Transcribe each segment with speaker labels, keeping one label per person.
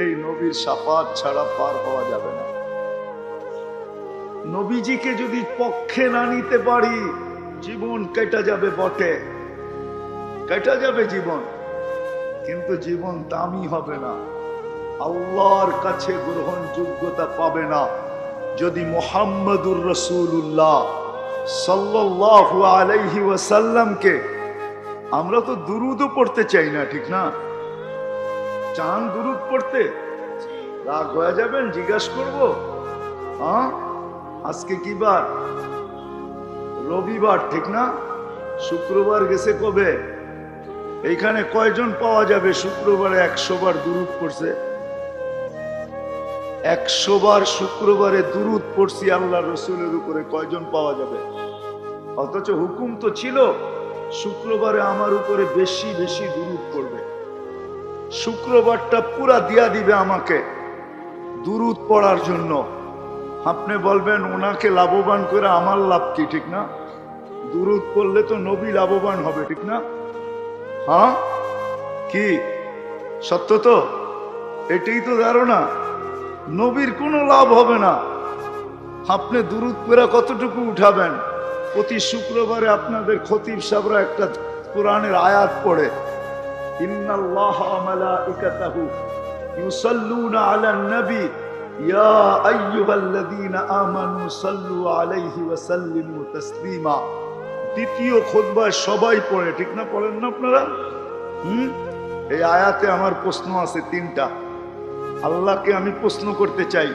Speaker 1: এই নবীর সাফাত ছাড়া পার হওয়া যাবে না। নবীজিকে যদি পক্ষে না নিতে পারি, জীবন কেটে যাবে বটে। কেটে যাবে জীবন, কিন্তু জীবন দামি হবে না। আল্লাহর কাছে গ্রহণযোগ্যতা পাবে না। যদি মোহাম্মদুর রসুল্লাহ সাল্লাল্লাহু আলাইহি ওয়াসাল্লামকে আমরা তো দুরুদও পড়তে চাই না, ঠিক না? চান দুরুদ পড়তে? রাগ হয়ে যাবেন, জিজ্ঞাসা করব? হ্যাঁ? আজকে কি বার? রবিবার, ঠিক না? শুক্রবার গেছে কবে? এইখানে কয়জন পাওয়া যাবে? শুক্রবারে একশো বার দুরুদ পড়ছে। একশো বার শুক্রবারে দুরুদ পড়ছি আল্লাহ রসুলের উপরে কয়জন পাওয়া যাবে? অথচ হুকুম তো ছিল, শুক্রবারে আমার উপরে বেশি বেশি দুরুদ পড়বে। শুক্রবারটা পুরা দিয়া দিবে আমাকে। দুরুদ পড়ার জন্য। আপনি বলবেন, ওনাকে লাভবান করে আমার লাভ কি, ঠিক না? দুরুদ পড়লে তো নবী লাভবান হবে, ঠিক না? হ্যাঁ? কি? সত্য তো? এটাই তো ধারণা। নবীর কোনো লাভ হবে না। আপনি দুরুদ পেরা কতটুকু উঠাবেন? প্রতি শুক্রবারে আপনাদের খতিব সাবরা একটা কোরআনের আয়াত পড়ে। ইন্নাল্লাহ মালাইকাতাহু ইউসাল্লুনা আলান নবী। ইয়া আইয়ুহাল্লাযীনা আমানু সাল্লু আলাইহি ওয়া সাল্লিমু তাসলিমা। দ্বিতীয় খুতবায় সবাই পড়ে, ঠিক না পড়েন না আপনারা? হুম? এই আয়াতে আমার প্রশ্ন আছে তিনটা। আল্লাহকে আমি প্রশ্ন করতে চাই।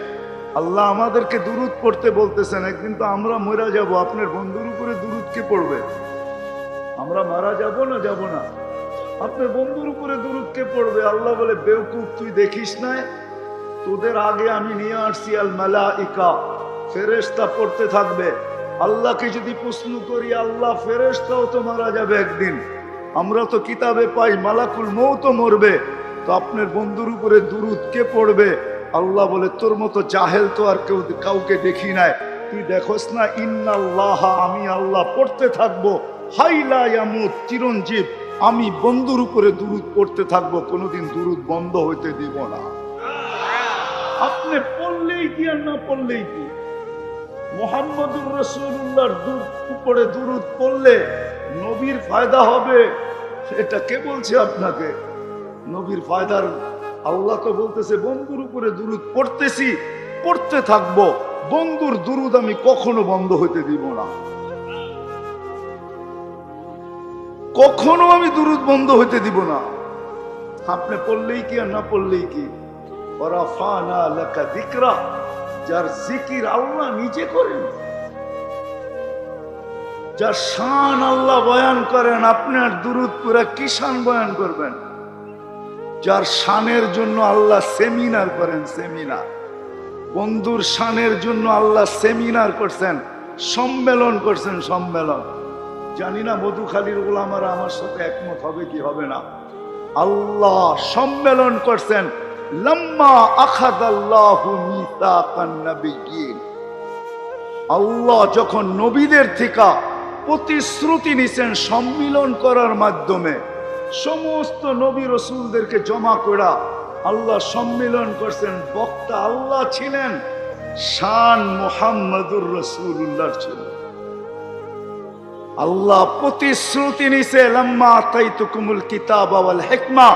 Speaker 1: আল্লাহ আমাদেরকে দুরুদ পড়তে বলতেছেন, একদিন তো আমরা মরা যাব, আপনার বন্ধুর উপরে দুরুদ কে পড়বে? আমরা মারা যাব না যাব না? আপনার বন্ধুর উপরে দুরুদ কে পড়বে? আল্লাহ বলে, বেউকুফ, তুই দেখিস নাই? তোদের আগে আমি নিয়ে আসছি আল মালা ইকা ফেরেশতা পড়তে থাকবে। আল্লাহকে যদি প্রশ্ন করি, আল্লাহ ফেরেশতাও তো মারা যাবে একদিন। আমরা তো কিতাবে পাই, মালাকুল মৌ তো মরবে। তো আপনার বন্ধুর উপরে দুরুদ কে পড়বে? আল্লাহ বলে, তোর মতো জাহেল তো আর কেউ কাউকে দেখি নাই। তুই দেখোস না ইন্না ইন্নাল্লাহ, আমি আল্লাহ পড়তে থাকব। হাইলা ইয়ামুত, চিরঞ্জীব। আমি বন্ধুর উপরে দুরুদ পড়তে থাকব, কোনোদিন দুরুদ বন্ধ হইতে দিব না। আপনি পড়লেই কি আর না পড়লেই কি? মোহাম্মদুর রসুল্লাহর উপরে দুরুদ পড়লে নবীর ফায়দা হবে এটা কে বলছে আপনাকে? নবীর ফায়দার আল্লাহ তো বলতেছে, বন্ধুর উপরে দুরুদ পড়তেছি, পড়তে থাকব, বন্ধুর দুরুদ আমি কখনো বন্ধ হইতে দিব না। কখনো আমি দুরুদ বন্ধ হইতে দিব না। আপনি পড়লেই কি আর না পড়লেই কি? যার জিকির আল্লাহ নিজে করেন। যার শান আল্লাহ বয়ান করেন আপনার দুরুদ পুরা কি শান বয়ান করবেন? যার শানের জন্য আল্লাহ সেমিনার করেন, সেমিনার। বন্ধুর শানের জন্য আল্লাহ সেমিনার করছেন, সম্মেলন করছেন, সম্মেলন। জানি না মধুখালীর গোলামারা আমার সাথে একমত হবে কি হবে না। আল্লাহ সম্মেলন করছেন, লম্মা আখাদাল্লাহু মিসাকান নবিয়্যিন। আল্লাহ যখন নবীদের থেকে প্রতিশ্রুতি নিছেন সম্মিলন করার মাধ্যমে, সমস্ত নবী রসুলদেরকে জমা করা, আল্লাহ সম্মিলন করছেন, বক্তা আল্লাহ ছিলেন, শান মোহাম্মদুর রসুল্লাহ ছিল আল্লাহ প্রতিশ্রুতি নিছে, লম্মা তাইতুকুমুল কিতাব আওয়াল হেকমা।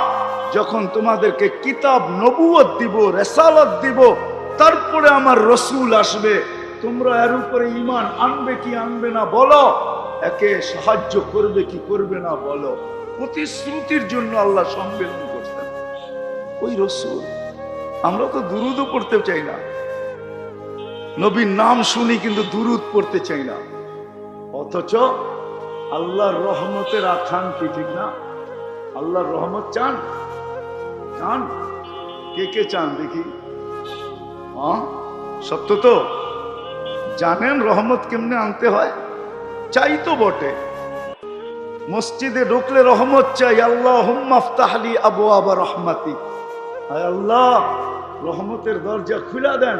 Speaker 1: যখন তোমাদেরকে কিতাব নবুয়ত দিব, রেসালত দিব, তারপরে আমার রসুল আসবে। তোমরা এর উপরে ইমান আনবে কি আনবে না বলো? একে সাহায্য করবে কি করবে না বলো? প্রতিশ্রুতির জন্য আল্লাহ সম্মেলন করছেন। ওই রসুল, আমরা তো দুরুদও পড়তে চাই না। নবীর নাম শুনি কিন্তু দুরুদ পড়তে চাই না। অথচ আল্লাহর রহমতের আখান কি ঠিক না? আল্লাহর রহমত চান? চান? কে কে চান দেখি? সত্য তো? জানেন রহমত কেমনে আনতে হয়? চাই তো বটে। মসজিদে ঢুকলে রহমত চাই। আল্লাহ আবু আবা রহমাতি। আল্লাহ, রহমতের দরজা খুলা দেন।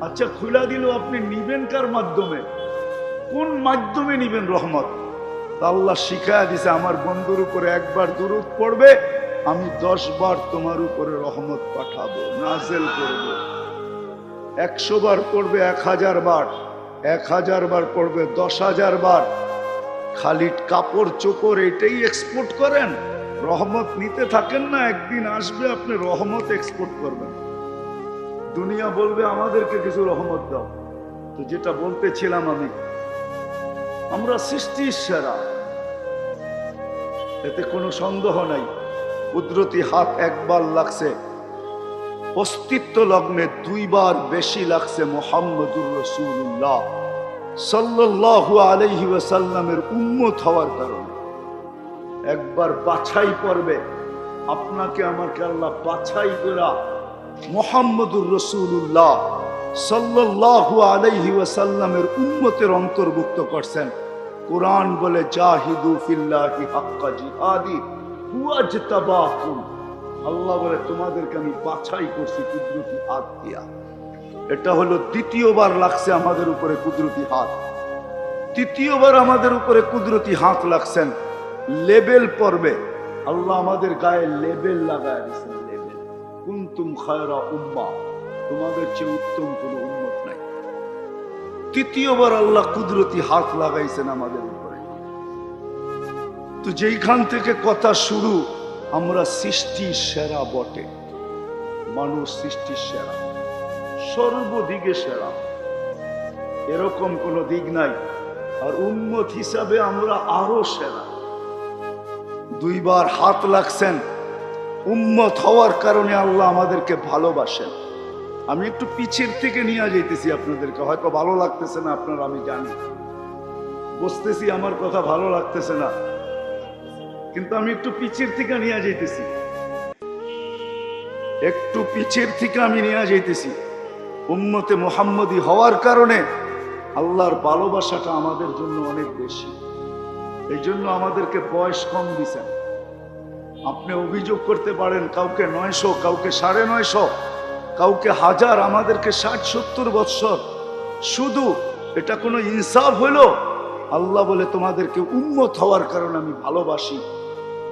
Speaker 1: আচ্ছা খুলা দিল আপনি নিবেন কার মাধ্যমে? কোন মাধ্যমে নিবেন রহমত? আল্লাহ শিখায় দিছে, আমার বন্ধুর উপরে একবার দুরুদ পড়বে, আমি দশ বার তোমার উপরে রহমত পাঠাবো, নাজেল করব। একশো বার পড়বে এক হাজার বার, এক হাজার বার পড়বে দশ হাজার বার। খালি কাপড় চোপড় এটাই এক্সপোর্ট করেন, রহমত নিতে থাকেন না, একদিন আসবে আপনি রহমত এক্সপোর্ট করবেন। দুনিয়া বলবে আমাদেরকে কিছু রহমত দাও। তো যেটা বলতেছিলাম আমি আমরা সৃষ্টির সেরা। এতে কোনো সন্দেহ নাই, কুদরতি হাত একবার লাগছে। অস্তিত্ব লগ্নে দুইবার বেশি লাগছে মোহাম্মদুর রসুল্লাহ সাল্লাল্লাহু আলাইহি ওয়াসাল্লামের উম্মত হওয়ার কারণে। একবার বাছাই পড়বে আপনাকে আমাকে আল্লাহ বাছাই করা মোহাম্মদুর রসুল্লাহ সাল্লাল্লাহু আলাইহি ওয়াসাল্লামের উম্মতের অন্তর্ভুক্ত করছেন। কোরআন বলে, জাহিদু ফিল্লাহি হাক্কা জিহাদি আল্লাহ বলে, তোমাদেরকে আমি বাছাই করছি কুদরতি হাত দিয়া। এটা হলো দ্বিতীয়বার লাগছে আমাদের উপরে কুদরতি হাত। তৃতীয়বার আমাদের উপরে কুদরতি হাত লাগছেন লেবেল পর্বে। আল্লাহ আমাদের গায়ে লেবেল লাগায় দিয়েছেন, লেবেল। কুন্তুম খায়রা উম্মা, তোমাদের চেয়ে উত্তম কোনো নাই তৃতীয়বার আল্লাহ কুদরতি হাত লাগাইছেন আমাদের উপরে। তো যেইখান থেকে কথা শুরু, আমরা সৃষ্টির সেরা বটে। মানুষ সৃষ্টির সেরা। সর্বদিকে সেরা। এরকম কোনো দিক নাই। আর উন্মত হিসাবে আমরা আরও সেরা। দুইবার হাত লাগছেন। উম্মত হওয়ার কারণে আল্লাহ আমাদেরকে ভালোবাসেন। আমি একটু পিছের থেকে নিয়ে যাইতেছি আপনাদেরকে। হয়তো ভালো লাগতেছে না, আপনার আমি জানি। বুঝতেছি আমার কথা ভালো লাগতেছে না। কিন্তু আমি একটু পিছের থেকে নিয়ে যাইতেছি। একটু পিছের থেকে আমি নিয়ে যাইতেছি। উম্মতে মোহাম্মদী হওয়ার কারণে আল্লাহর ভালোবাসাটা আমাদের জন্য অনেক বেশি। এই জন্য আমাদেরকে বয়স কম দিছেন। আপনি অভিযোগ করতে পারেন, কাউকে নয়শো, কাউকে সাড়ে নয়শো। কাউকে হাজার, আমাদেরকে ষাট, সত্তর বৎসর। শুধু এটা কোনো ইনসাফ হলো? আল্লাহ বলে, তোমাদেরকে উন্মত হওয়ার কারণে আমি ভালোবাসি।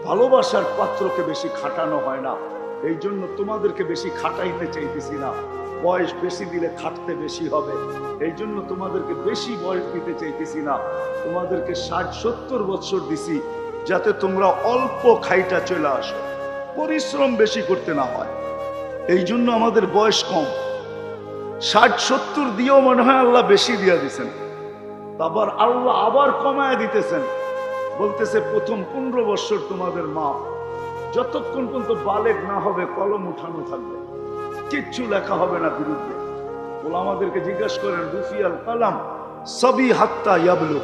Speaker 1: ভালোবাসার পাত্রকে বেশি খাটানো হয় না। এই জন্য তোমাদেরকে বেশি খাটাইতে চাইতেছি না। বয়স বেশি দিলে খাটতে বেশি হবে। এই জন্য তোমাদেরকে বেশি বয়স দিতে চাইতেছি না। তোমাদেরকে ষাট, সত্তর বছর দিছি, যাতে তোমরা অল্প খাইটা চলে আসো। পরিশ্রম বেশি করতে না হয়। এই জন্য আমাদের বয়স কম। ষাট, সত্তর দিয়েও মনে হয় আল্লাহ বেশি দিয়া দিছেন। তারপর আল্লাহ আবার কমায় দিতেছেন। বলতেছে, প্রথম পনেরো বছর তোমাদের মা যতক্ষণ পর্যন্ত বালেক না হবে, কলম উঠানো থাকবে। কিচ্ছু লেখা হবে না বিরুদ্ধে। বলে আমাদেরকে জিজ্ঞাসা করেন রুফিয়াল কালাম, সবই হাত্তা ইয়াবলু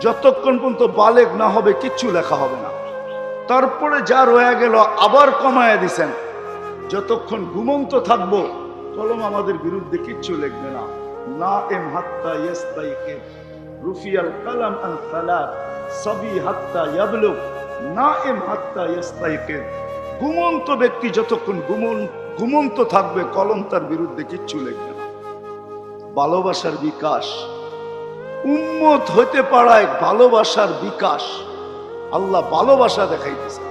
Speaker 1: যতক্ষণ পর্যন্ত বালেক না হবে, কিচ্ছু লেখা হবে না। তারপরে যা রয়ে গেল, আবার কমায় দিছেন। যতক্ষণ ঘুমন্ত থাকব, কলম আমাদের বিরুদ্ধে কিচ্ছু লিখবে না। না এম হাত্তা রুফিয়াল কালাম সবই হাত্তা না এম হাত্তা ঘুমন্ত ব্যক্তি যতক্ষণ ঘুমন ঘুমন্ত থাকবে, কলম তার বিরুদ্ধে কিচ্ছু লিখবে না। ভালোবাসার বিকাশ। উন্মত হতে পারায় ভালোবাসার বিকাশ। আল্লাহ ভালোবাসা দেখাইতেছে।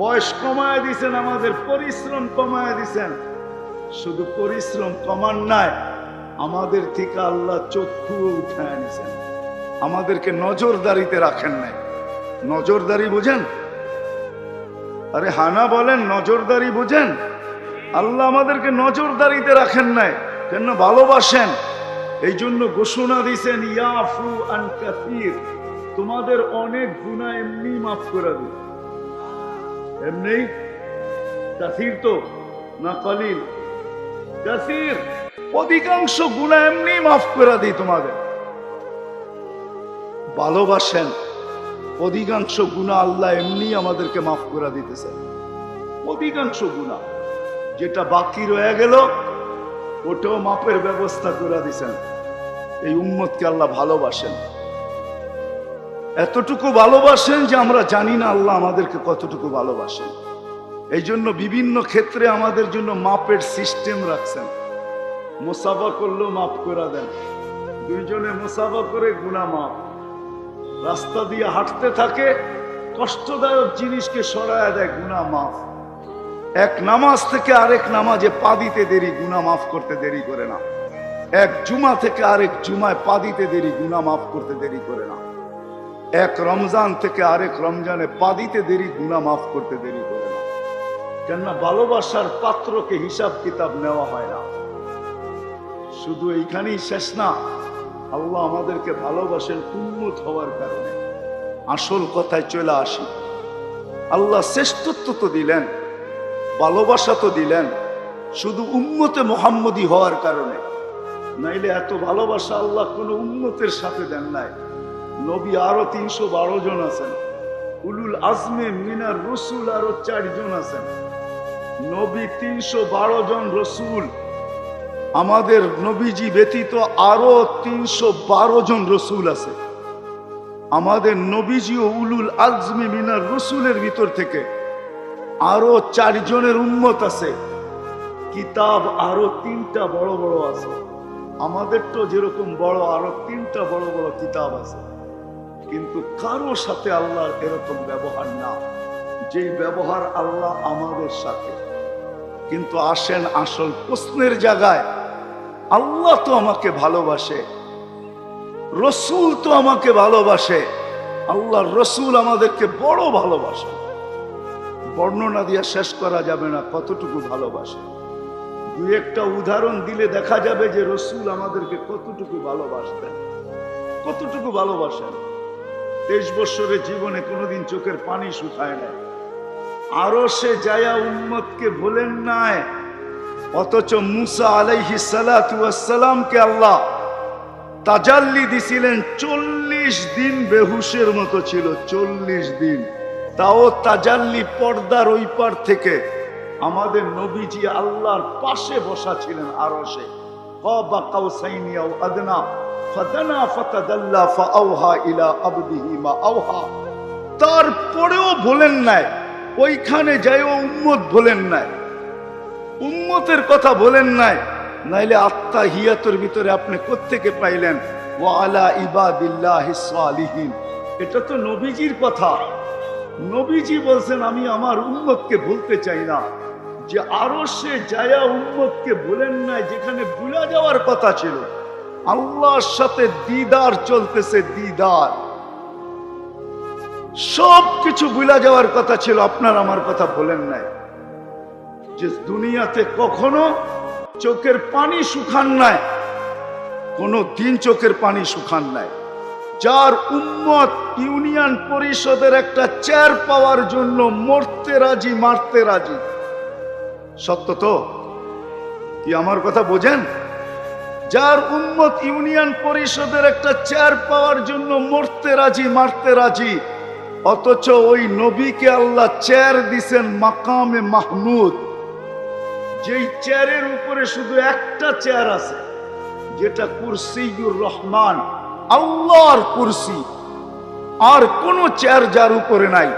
Speaker 1: বয়স কমায় দিছেন, আমাদের পরিশ্রম কমায় দিছেন। শুধু পরিশ্রম কমান নাই, আমাদের থেকে আল্লাহ চক্ষু উঠায় নিছেন। আমাদেরকে নজরদারিতে রাখেন নাই। নজরদারি বুঝেন? আরে হানা বলেন, নজরদারি বুঝেন? আল্লাহ আমাদেরকে নজরদারিতে রাখেন নাই কেন ভালোবাসেন। এই জন্য ঘোষণা দিছেন, ইয়াফু আন কাসির, তোমাদের অনেক গুণা এমনি মাফ করে দিই এমনি? কাসির তো? না কলিল? কাসির অধিকাংশ গুণা এমনি মাফ করে দিই তোমাদের। ভালোবাসেন, অধিকাংশ গুণা আল্লাহ এমনি আমাদেরকে মাফ করে দিতেছে অধিকাংশ গুণা, যেটা বাকি রয়ে গেল, ওটাও মাপের ব্যবস্থা করে দিছেন। এই উম্মতকে আল্লাহ ভালোবাসেন। এতটুকু ভালোবাসেন যে আমরা জানি না আল্লাহ আমাদেরকে কতটুকু ভালোবাসেন। এই জন্য বিভিন্ন ক্ষেত্রে আমাদের জন্য মাপের সিস্টেম রাখছেন। মুসাফা করলেও মাফ করে দেন। দুইজনে মুসাফা করে গুণা মাপ রাস্তা দিয়ে হাঁটতে থাকে, কষ্টদায়ক জিনিসকে সরায় দেয় গুণা মাফ। এক নামাজ থেকে আরেক নামাজে পা দিতে দেরি গুণা মাফ করতে দেরি করে না। এক জুমা থেকে আরেক জুমায় পা দিতে দেরি গুণা মাফ করতে দেরি করে না। এক রমজান থেকে আরেক রমজানে পা দিতে দেরি গুণা মাফ করতে দেরি করে না। কেননা ভালোবাসার পাত্রকে হিসাব কিতাব নেওয়া হয় না। শুধু এইখানেই শেষ না, আল্লাহ আমাদেরকে ভালোবাসেন উন্নত হওয়ার কারণে। আসল কথায় চলে আসি। আল্লাহ শ্রেষ্ঠত্ব তো দিলেন, ভালোবাসা তো দিলেন, শুধু উন্মতে মোহাম্মদী হওয়ার কারণে। নাইলে এত ভালোবাসা আল্লাহ কোনো উন্নতের সাথে দেন নাই। নবী আরও তিনশো বারো জন আছেন। উলুল আজমে মিনার রসুল আরও চারজন আছেন। নবী তিনশো বারো জন রসুল। আমাদের নবীজি ব্যতীত আরও তিনশো বারো জন রসুল আছে। আমাদের নবীজি ও উলুল আজমি মিনার রসুলের ভিতর থেকে আরও চারজনের উন্মত আছে। কিতাব আরও তিনটা বড় বড় আছে। আমাদের তো যেরকম বড়, আরও তিনটা বড় বড় কিতাব আছে। কিন্তু কারও সাথে আল্লাহর এরকম ব্যবহার না। যে ব্যবহার আল্লাহ আমাদের সাথে। কিন্তু আসেন আসল প্রশ্নের জায়গায়, আল্লাহ তো আমাকে ভালোবাসে, রসুল তো আমাকে ভালোবাসে আল্লাহ রসুল আমাদেরকে বড় ভালোবাসে। বর্ণনা দিয়ে শেষ করা যাবে না কতটুকু ভালোবাসে। দু একটা উদাহরণ দিলে দেখা যাবে যে রসুল আমাদেরকে কতটুকু ভালোবাসতেন, কতটুকু ভালোবাসেন। তেইশ বছরের জীবনে কোনোদিন চোখের পানি শুকায় না। আরও সে জায়া উম্মতকে ভোলেন নাই। অথচ মুসা আলাইহি সালাতামকে আল্লাহ তাজাল্লি দিছিলেন, চল্লিশ দিন বেহুশের মতো ছিল, চল্লিশ দিন। তাও তাজাল্লি পর্দার ওই পার থেকে আমাদের নবীজি আল্লাহর পাশে বসা ছিলেন আরও সে। ক বা আদনা ফাদানা ফাতাদাল্লা ইলা আবদিহি মা আওহা। তারপরেও ভোলেন নাই, ওইখানে যাইও উম্মত বলেন নাই। উম্মতের কথা বলেন নাই, নাইলে আত্মা হিয়াতর ভিতরে আপনি কোত্থেকে পাইলেন? ও আলা ইবাদিল্লাহ সালিহীন। এটা তো নবীজির কথা। নবীজি বলছেন, আমি আমার উম্মতকে ভুলতে চাই না। যে আরও সে যায়া উম্মতকে বলেন নাই, যেখানে ভুলা যাওয়ার কথা ছিল। আল্লাহর সাথে দিদার চলতেছে দিদার। সব কিছু ভুলা যাওয়ার কথা ছিল, আপনার আমার কথা বলেন নাই। যে দুনিয়াতে কখনো চোখের পানি শুকান নাই, কোনো দিন চোখের পানি শুকান নাই। যার উম্মত ইউনিয়ন পরিষদের একটা চেয়ার পাওয়ার জন্য মরতে রাজি, মারতে রাজি। সত্য তো? কি আমার কথা বোঝেন? যার উম্মত ইউনিয়ন পরিষদের একটা চেয়ার পাওয়ার জন্য মরতে রাজি, মারতে রাজি। অথচ ওই নবীকে আল্লাহ চেয়ার দিছেন মাকামে মাহমুদ। যেই চেয়ারের উপরে শুধু একটা চেয়ার আছে, যেটা কুরসিউর রহমান, আল্লাহর কুরসি। আর কোনো চেয়ার যার উপরে নাই।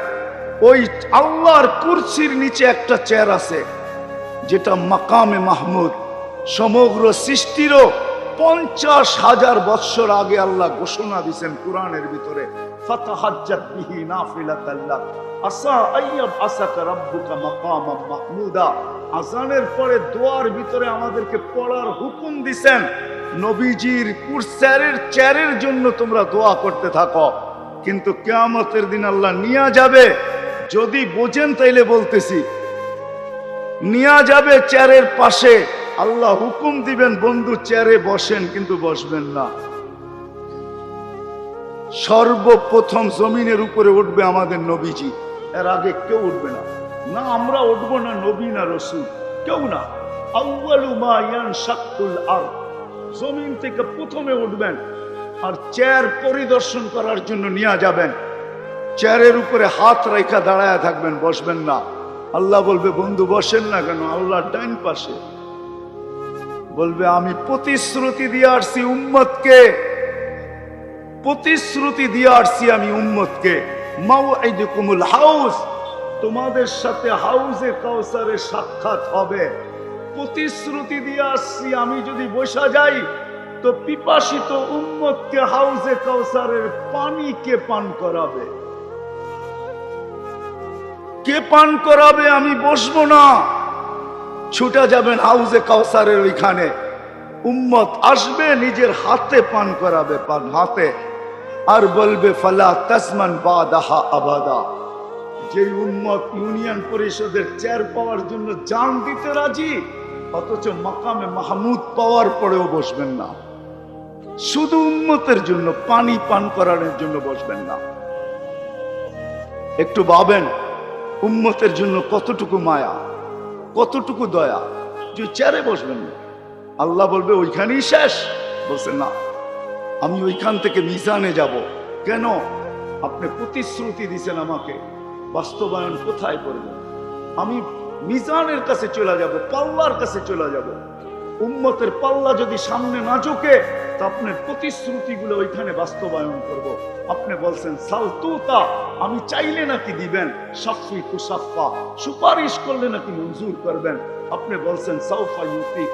Speaker 1: ওই আল্লাহর কুরসির নিচে একটা চেয়ার আছে, যেটা মাকামে মাহমুদ। সমগ্র সৃষ্টিরও পঞ্চাশ হাজার বৎসর আগে আল্লাহ ঘোষণা দিছেন কোরআনের ভিতরে আজানের পরে দোয়ার ভিতরে আমাদেরকে পড়ার হুকুম দিছেন নবীজির কুরসের চেয়ারের জন্য তোমরা দোয়া করতে থাকো, কিন্তু কেয়ামতের দিন আল্লাহ নিয়ে যাবে। যদি বোঝেন তাইলে বলতেছি, নিয়ে যাবে চেয়ারের পাশে আল্লাহ হুকুম দিবেন, বন্ধু চেয়ারে বসেন, কিন্তু বসবেন না। সর্বপ্রথম জমিনের উপরে উঠবে আমাদের নবীজি। এর আগে কেউ উঠবে না। না আমরা উঠবো না নবী না রসুল, কেউ না। জমিন থেকে প্রথমে উঠবেন আর চেয়ার পরিদর্শন করার জন্য নিয়ে যাবেন। চেয়ারের উপরে হাত রেখা দাঁড়ায় থাকবেন, বসবেন না। আল্লাহ বলবে, বন্ধু, বসেন না কেন? আল্লাহ ডাইন পাশে। বলবে, আমি প্রতিশ্রুতি দিয়ে আসছি উম্মতকে। প্রতিশ্রুতি দিয়ে আসছি আমি উম্মতকে। মাউ কুমুল হাউস, তোমাদের সাথে হাউজে কাউসারের সাক্ষাৎ হবে। প্রতিশ্রুতি দিয়ে আসছি আমি যদি বসা যাই, তো পিপাসিত উম্মতকে হাউজে কাউসারের পানি কে পান করাবে? কে পান করাবে আমি বসবো না। ছুটে যাবেন হাউজে কাউসারের ওইখানে। উম্মত আসবে, নিজের হাতে পান করাবে, পান হাতে। আর বলবে, ফালা তাসমান বাদাহা আবাদা। যে উন্মত ইউনিয়ন পরিষদের চেয়ার পাওয়ার জন্য জান দিতে রাজি, অথচ মাকামে মাহমুদ পাওয়ার পরেও বসবেন না। শুধু উন্মতের জন্য, পানি পান করানোর জন্য বসবেন না। একটু ভাবেন, উম্মতের জন্য কতটুকু মায়া। কতটুকু দয়া? যে চেয়ারে বসবেন না। আল্লাহ বলবে, ওইখানেই শেষ। বলছে, না। আমি ওইখান থেকে মিজানে যাব। কেন? আপনি প্রতিশ্রুতি দিছেন আমাকে। বাস্তবায়ন কোথায় করবেন আমি মিজানের কাছে চলে যাব, পাল্লার কাছে চলে যাব। উম্মতের পাল্লা যদি সামনে না তা আপনার প্রতিশ্রুতিগুলো ওইখানে বাস্তবায়ন করব। আপনি বলছেন সালতুতা আমি চাইলে নাকি দিবেন? সাফি কুসাফা সুপারিশ করলে নাকি মঞ্জুর করবেন? আপনি বলছেন, সাউফা ইউপি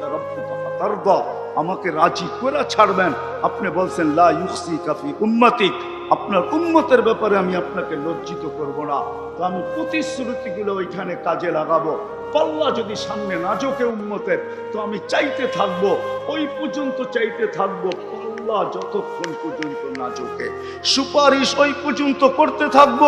Speaker 1: আমাকে রাজি করে ছাড়বেন। আপনি বলছেন, লা ইউসি কাফি উম্মতিক। আপনার উন্মতের ব্যাপারে আমি আপনাকে লজ্জিত করব না। তো আমি প্রতিশ্রুতিগুলো ওইখানে কাজে লাগাবো। পাল্লা যদি সামনে না ঝোঁকে উন্মতের তো আমি চাইতে থাকব, ওই পর্যন্ত চাইতে থাকব, পাল্লা যতক্ষণ পর্যন্ত না ঝোঁকে। সুপারিশ ওই পর্যন্ত করতে থাকব,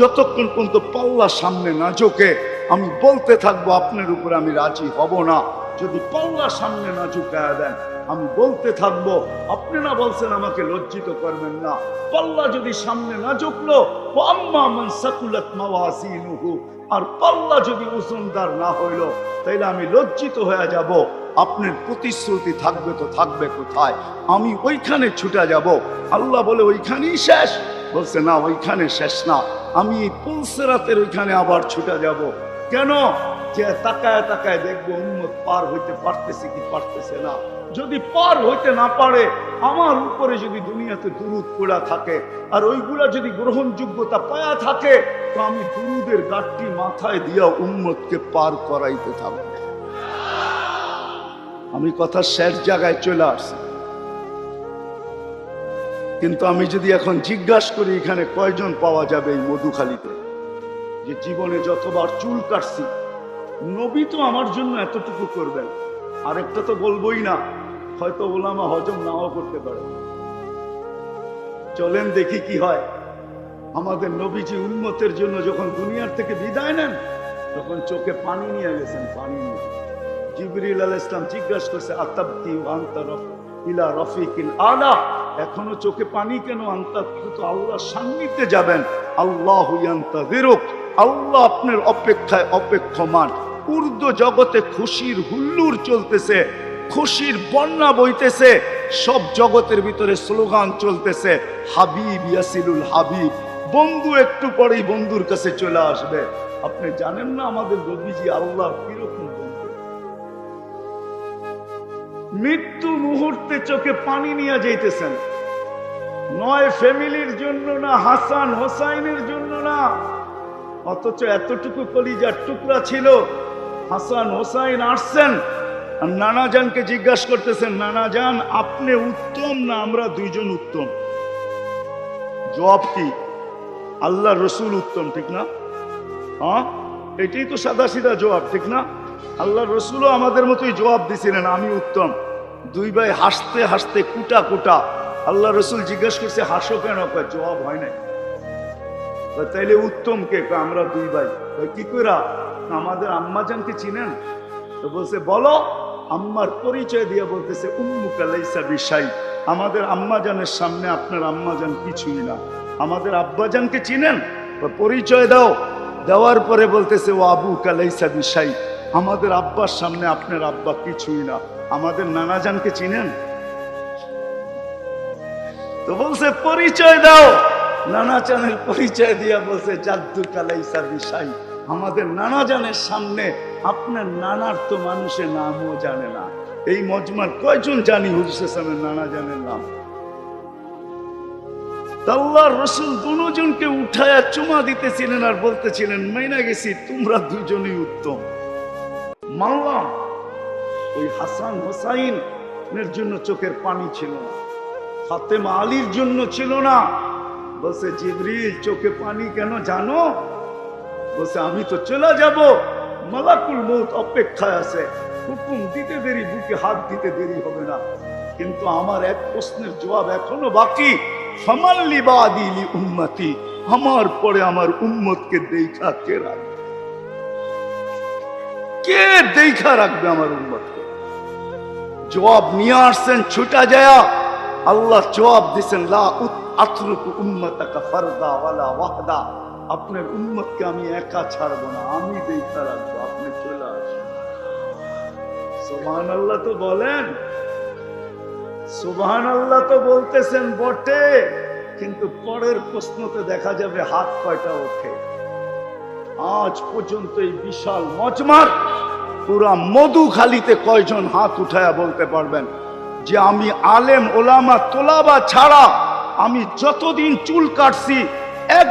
Speaker 1: যতক্ষণ পর্যন্ত পাল্লা সামনে না ঝোঁকে। আমি বলতে থাকব, আপনার উপরে আমি রাজি হব না। যদি পাল্লা সামনে না ঝুঁকায় দেন আমি বলতে থাকব, আপনি না বলছেন আমাকে লজ্জিত করবেন না। পাল্লা যদি সামনে না ঝুঁকলো আর পাল্লা যদি ওজনদার না হইল, তাইলে আমি লজ্জিত হয়ে যাব। আপনার প্রতিশ্রুতি থাকবে তো থাকবে কোথায়? আমি ওইখানে ছুটে যাব। আল্লাহ বলে, ওইখানেই শেষ। বলছে, না, ওইখানে শেষ না। আমি এই পুলসেরাতের ওইখানে আবার ছুটে যাব। কেন? যে তাকায় তাকায় দেখব উন্মত পার হইতে পারতেছে কি পারতেছে না। যদি পার হইতে না পারে, আমার উপরে যদি দুনিয়াতে দুরুদ পড়া থাকে, আর ওইগুলা যদি গ্রহণযোগ্যতা পায়া থাকে, তো আমি দুরুদের গাঠটি মাথায় দিয়া উম্মতকে পার করাইতে থাকব। আমি কথা শেষ জায়গায় চলে আসছি। কিন্তু আমি যদি এখন জিজ্ঞাসা করি, এখানে কয়জন পাওয়া যাবে এই মধুখালীতে? যে জীবনে যতবার চুল কাটছি, নবী তো আমার জন্য এতটুকু করবেন। আরেকটা তো বলবোই না হয়তো ওলামা হজম নাও করতে পারে। চলেন দেখি কি হয়। আমাদের নবীজি উন্মতের জন্য যখন দুনিয়ার থেকে বিদায় নেন, তখন চোখে পানি নিয়ে গেছেন, পানি নিয়ে। জিবরিল আল ইসলাম জিজ্ঞাসা করছে, আতাব্তি আন্তর ইলা রফিকিল আলা? এখনও চোখে পানি কেন আন্তার তো আল্লাহ সান্নিধ্যে যাবেন। আল্লাহ ইয়ান্তাদিরুক আল্লাহ আপনার অপেক্ষায় অপেক্ষমান। উর্দু জগতে খুশির হুল্লুর চলতেছে। খুশির বন্যা বইতেছে, সব জগতের ভিতরে স্লোগান চলতেছে, হাবিব ইয়াসিলুল হাবিব, বন্ধু একটু পরেই বন্ধুর কাছে চলে আসবে। আপনি জানেন না আমাদের রবিজি আল্লাহ কীরকম বন্ধু? মৃত্যু মুহূর্তে চোখে পানি নিয়ে যাইতেছেন। নয় ফ্যামিলির জন্য না, হাসান হোসাইনের জন্য না, অথচ এতটুকু কলিজার টুকরা ছিল। হাসান হোসাইন আসছেন আর নানাজানকে জিজ্ঞাসা করতেছেন নানা নানাজান, আপনি উত্তম না আমরা দুইজন উত্তম? জবাব কি? আল্লাহ রসুল উত্তম, ঠিক না? হ্যাঁ? এটাই তো সাদা সিধা জবাব, ঠিক না? আল্লাহ রসুলও আমাদের মতোই জবাব দিছিলেন, আমি উত্তম। দুই ভাই হাসতে হাসতে কুটা কুটা আল্লাহ রসুল জিজ্ঞেস করছে, হাসো কেন? জবাব হয় নাই। তাইলে উত্তম কে? আমরা দুই ভাই। কি কইরা? আমাদের আম্মাজানকে চিনেন? তো বলছে, বলো। আম্মার পরিচয় দিয়ে বলতেছে, উম্মুকা লাইসা বিশাই। আমাদের আম্মাজানের সামনে আপনার আম্মাজান কিছুই না। আমাদের আব্বাজানকে চিনেন? পরিচয় দাও। দেওয়ার পরে বলতেছে, ও আবু কালাইসা বিশাই। আমাদের আব্বার সামনে আপনার আব্বা কিছুই না। আমাদের নানাজানকে চিনেন? তো বলছে, পরিচয় দাও। নানা চানের পরিচয় দিয়া বলছে জাদ্দু কালাইসা বিশাই। আমাদের নানা জানের সামনে আপনার নানার তো মানুষের নামও জানে না। এই মজমার কয়জন জানি হুজুর নানা জানের নাম? আল্লাহ রসুল দুজনকে উঠায়া চুমা দিতেছিলেন আর বলতেছিলেন, মাইনা গেছি, তোমরা দুজনই উত্তম। মানলাম, ওই হাসান হোসাইন এর জন্য চোখের পানি ছিল না। ফাতেমা আলীর জন্য ছিল না। বলছে, জিবরিল, চোখে পানি কেন জানো? বলছে, আমি তো চলে যাব। মালাকুল মৌত অপেক্ষায় আছে। হুকুম দিতে দেরি, বুকে হাত দিতে দেরি হবে না। কিন্তু আমার এক প্রশ্নের জবাব এখনও বাকি। ফমাল্লি বাদিলি উম্মতি, আমার পরে আমার উম্মতকে দেখা কে রাখবে? কে দেখা রাখবে আমার উম্মতকে? জবাব নিয়ে আসছেন, ছুটা যায়া। আল্লাহ জবাব দিছেন, লা উত আতরুকু উম্মতাকা ফারদা ওয়ালা ওয়াহদা। আপনার উম্মতকে আমি একা ছাড়বো না, আমি দেখা রাখব, আপনি চলে আসুন। আল্লাহ তো বলেন। সুবহান আল্লাহ তো বলতেছেন বটে, কিন্তু পরের প্রশ্নতে দেখা যাবে হাত কয়টা ওঠে। আজ পর্যন্ত এই বিশাল মজমার পুরা মধু খালিতে কয়জন হাত উঠায়া বলতে পারবেন যে আমি আলেম ওলামা তোলাবা ছাড়া আমি যতদিন চুল কাটছি, এক